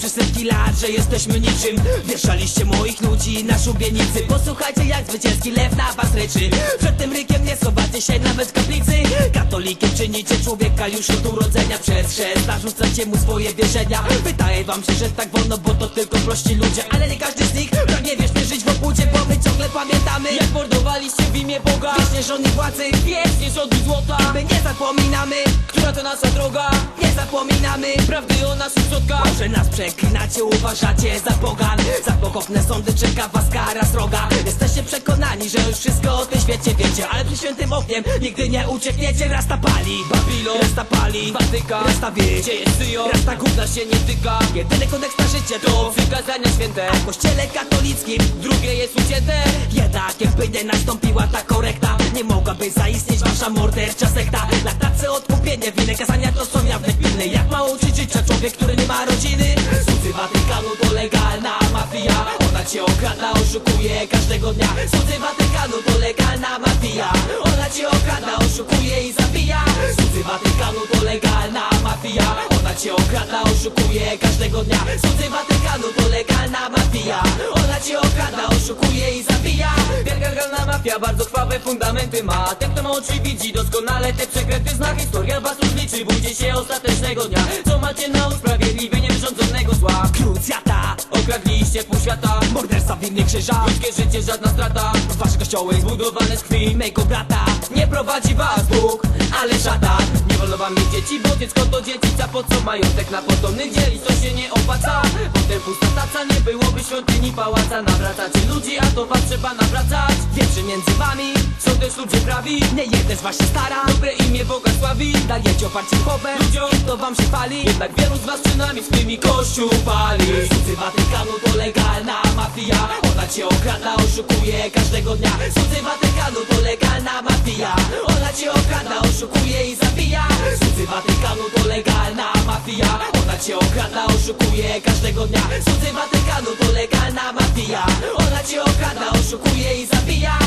przez setki lat, że jesteśmy niczym. Wieszaliście moich ludzi na szubienicy. Posłuchajcie jak zwycięski lew na was ryczy. Przed tym rykiem nie schowacie się nawet kaplicy. Katolikiem czynicie człowieka już od urodzenia Przez chrzest. Narzucacie mu swoje wierzenia. Wydaje wam się, że tak wolno, bo to tylko prości ludzie. Ale nie każdy Jak mordowaliście w imię Boga? Rządzi władzy Wiecznie rządzi złota. My nie zapominamy, Która to nasza droga. Nie zapominamy Prawdy o naszych przodkach Może nas przeklinacie, uważacie za pogan. Za pochopne sądy czeka was kara sroga. Jesteście przekonani, że już wszystko o tym świecie wiecie. Ale przy świętym ogniem nigdy nie uciekniecie. Rasta pali, Babilon, Rasta pali, Watykan, Rasta wie, Gdzie jest Syjon, Rasta gówna się nie tyka. Jedyny kodeks na życie To przykazania święte. W kościele katolickim Drugie jest ucięte nastąpiła ta korekta. Nie mogłaby zaistnieć wasza mordercza sekta. Latace odkupienie, winy kazania to są jawne pilne Jak ma uczyć życia człowiek, który nie ma rodziny? Słudzy Watykanu to legalna mafia. Ona cię okrada, oszukuje każdego dnia. Słudzy Watykanu to legalna mafia. Ona cię okrada, oszukuje i zabija. Słudzy Watykanu to legalna mafia. Ona cię okrada, oszukuje każdego dnia. Słudzy Watykanu to legalna mafia. Ona cię okrada, oszukuje i zabija Wielka mafia bardzo krwawe fundamenty ma. Ten kto ma oczy widzi doskonale te przekręty zna Historia was już liczy, bójcie się ostatecznego dnia. Co macie na usprawiedliwienie wyrządzonego zła? Krucjata, Okradliście pół świata. Morderstwa w innych krzyżach Ludzkie życie żadna strata. Wasze kościoły Zbudowane z krwi mego brata. Nie prowadzi was Bóg, ale szatan. Nie wolno wam mieć dzieci, bo dziecko to dziedzica Po co majątek na potomnych dzielić, to się nie opłaca Potem pusta taca, nie byłoby świątyni pałaca Nawracacie ludzi, a to was trzeba nawracać. Że między wami Są też ludzie prawi. Nie jeden was się stara Dobre imię Boga sławi. Dajecie oparcie chowę, Ludziom. to wam się pali Jednak wielu z was czynami swymi kościół pali. Słudzy Watykanu to legalna mafia. Ona cię okrada, oszukuje każdego dnia. Słudzy Watykanu to legalna mafia. Ona cię okrada, oszukuje każdego dnia. Słudzy Watykanu to legalna mafia. Ona cię okrada, oszukuje i zabija